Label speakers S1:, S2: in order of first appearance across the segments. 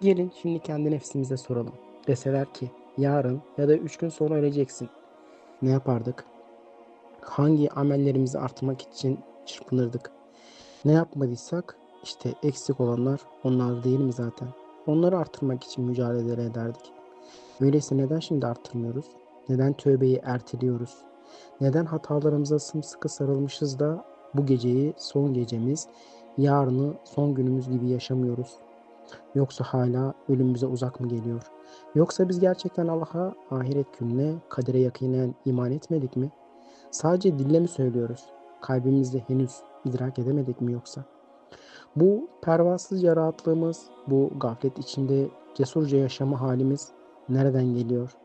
S1: Gelin şimdi kendi nefsimize soralım. Deseler ki yarın ya da üç gün sonra öleceksin. Ne yapardık? Hangi amellerimizi arttırmak için çırpınırdık? Ne yapmadıysak işte eksik olanlar onlar değil mi zaten? Onları arttırmak için mücadele ederdik. Öyleyse neden şimdi arttırmıyoruz? Neden tövbeyi erteliyoruz? Neden hatalarımıza sımsıkı sarılmışız da bu geceyi son gecemiz, yarını son günümüz gibi yaşamıyoruz? Yoksa hala ölüm bize uzak mı geliyor? Yoksa biz gerçekten Allah'a, ahiret gününe, kadere yakinen iman etmedik mi? Sadece dille mi söylüyoruz? Kalbimizde henüz idrak edemedik mi yoksa? Bu pervasızca rahatlığımız, bu gaflet içinde cesurca yaşama halimiz nereden geliyor?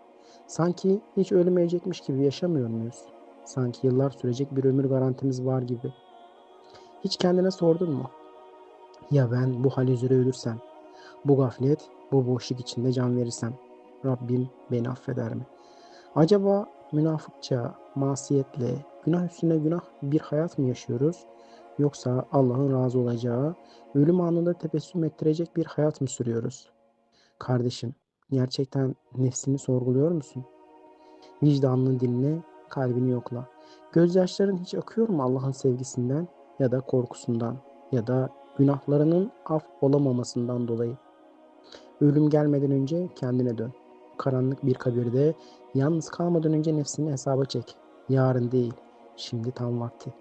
S1: Sanki hiç ölmeyecekmiş gibi yaşamıyor muyuz? Sanki yıllar sürecek bir ömür garantimiz var gibi. Hiç kendine sordun mu? Ya ben bu hal üzere ölürsem, bu gaflet, bu boşluk içinde can verirsem, Rabbim beni affeder mi? Acaba münafıkça, masiyetle, günah üstüne günah bir hayat mı yaşıyoruz? Yoksa Allah'ın razı olacağı, ölüm anında tebessüm ettirecek bir hayat mı sürüyoruz? Kardeşim, gerçekten nefsini sorguluyor musun? Vicdanını dinle, kalbini yokla. Gözyaşların hiç akıyor mu Allah'ın sevgisinden ya da korkusundan ya da günahlarının af olamamasından dolayı? Ölüm gelmeden önce kendine dön. Karanlık bir kabirde yalnız kalmadan önce nefsini hesaba çek. Yarın değil, şimdi tam vakti.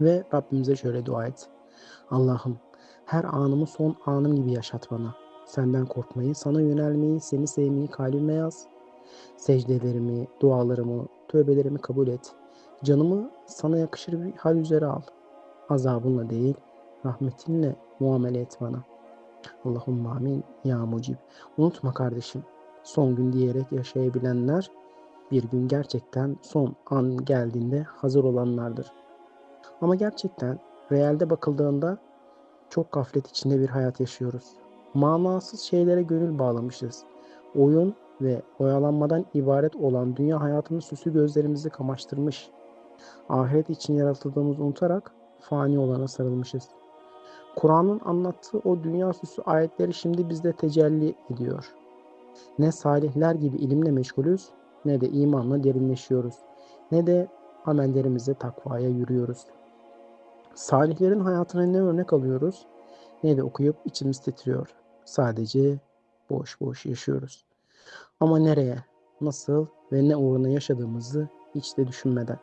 S1: Ve Rabbimize şöyle dua et. Allah'ım her anımı son anım gibi yaşat bana. Senden korkmayı, sana yönelmeyi, seni sevmeyi kalbime yaz. Secdelerimi, dualarımı, tövbelerimi kabul et. Canımı sana yakışır bir hal üzere al. Azabınla değil, rahmetinle muamele et bana. Allahümme amin ya mucib. Unutma kardeşim, son gün diyerek yaşayabilenler bir gün gerçekten son an geldiğinde hazır olanlardır. Ama gerçekten realde bakıldığında çok gaflet içinde bir hayat yaşıyoruz. Manasız şeylere gönül bağlamışız. Oyun ve oyalanmadan ibaret olan dünya hayatının süsü gözlerimizi kamaştırmış. Ahiret için yaratıldığımızı unutarak fani olana sarılmışız. Kur'an'ın anlattığı o dünya süsü ayetleri şimdi bizde tecelli ediyor. Ne salihler gibi ilimle meşgulüz, ne de imanla derinleşiyoruz, ne de amellerimizle takvaya yürüyoruz. Salihlerin hayatına ne örnek alıyoruz, ne de okuyup içimiz titriyor. Sadece boş boş yaşıyoruz. Ama nereye, nasıl ve ne uğruna yaşadığımızı hiç de düşünmeden.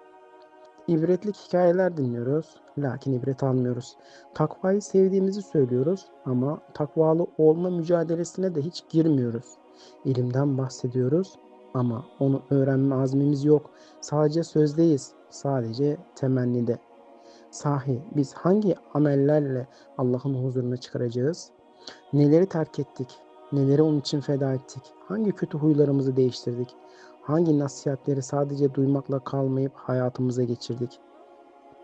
S1: İbretlik hikayeler dinliyoruz, lakin ibret almıyoruz. Takvayı sevdiğimizi söylüyoruz ama takvalı olma mücadelesine de hiç girmiyoruz. İlimden bahsediyoruz ama onu öğrenme azmimiz yok. Sadece sözdeyiz, sadece temennide. Sahi biz hangi amellerle Allah'ın huzuruna çıkaracağız? Neleri terk ettik? Neleri onun için feda ettik? Hangi kötü huylarımızı değiştirdik? Hangi nasihatleri sadece duymakla kalmayıp hayatımıza geçirdik?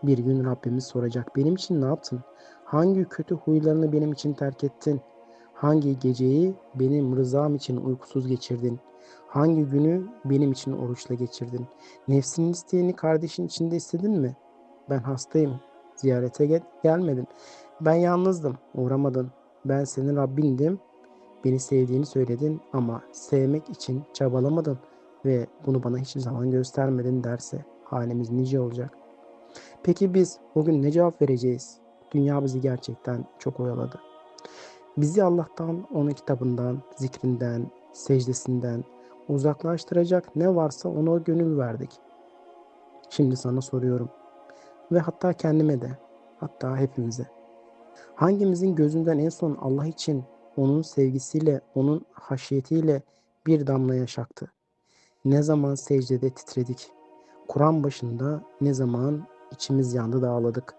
S1: Bir gün Rabbimiz soracak. Benim için ne yaptın? Hangi kötü huylarını benim için terk ettin? Hangi geceyi benim rızam için uykusuz geçirdin? Hangi günü benim için oruçla geçirdin? Nefsinin isteğini kardeşin içinde istedin mi? Ben hastayım. Ziyarete gel gelmedin. Ben yalnızdım. Uğramadın. Ben senin Rabbindim. Beni sevdiğini söyledin ama sevmek için çabalamadın ve bunu bana hiçbir zaman göstermedin derse halimiz nice olacak. Peki biz bugün ne cevap vereceğiz? Dünya bizi gerçekten çok oyaladı. Bizi Allah'tan, onun kitabından, zikrinden, secdesinden uzaklaştıracak ne varsa ona gönül verdik. Şimdi sana soruyorum ve hatta kendime de, hatta hepimize. Hangimizin gözünden en son Allah için, onun sevgisiyle, onun haşiyetiyle bir damla yaş aktı? Ne zaman secdede titredik? Kur'an başında ne zaman içimiz yandı da ağladık?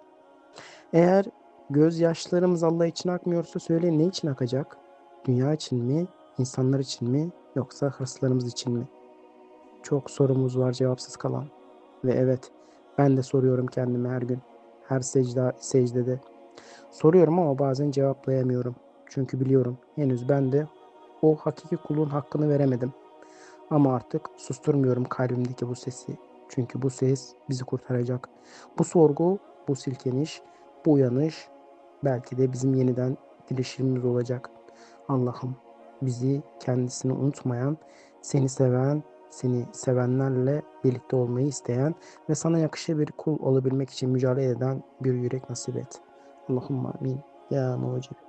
S1: Eğer gözyaşlarımız Allah için akmıyorsa söyle ne için akacak? Dünya için mi, insanlar için mi, yoksa hırslarımız için mi? Çok sorumuz var cevapsız kalan. Ve evet, ben de soruyorum kendime her gün, her secde, secdede. Soruyorum ama bazen cevaplayamıyorum. Çünkü biliyorum henüz ben de o hakiki kulun hakkını veremedim. Ama artık susturmuyorum kalbimdeki bu sesi. Çünkü bu ses bizi kurtaracak. Bu sorgu, bu silkeniş, bu uyanış belki de bizim yeniden dilişimimiz olacak. Allah'ım bizi kendisini unutmayan, seni seven, seni sevenlerle birlikte olmayı isteyen ve sana yakışır bir kul olabilmek için mücadele eden bir yürek nasip et. Allahümme amin. Ya mucib.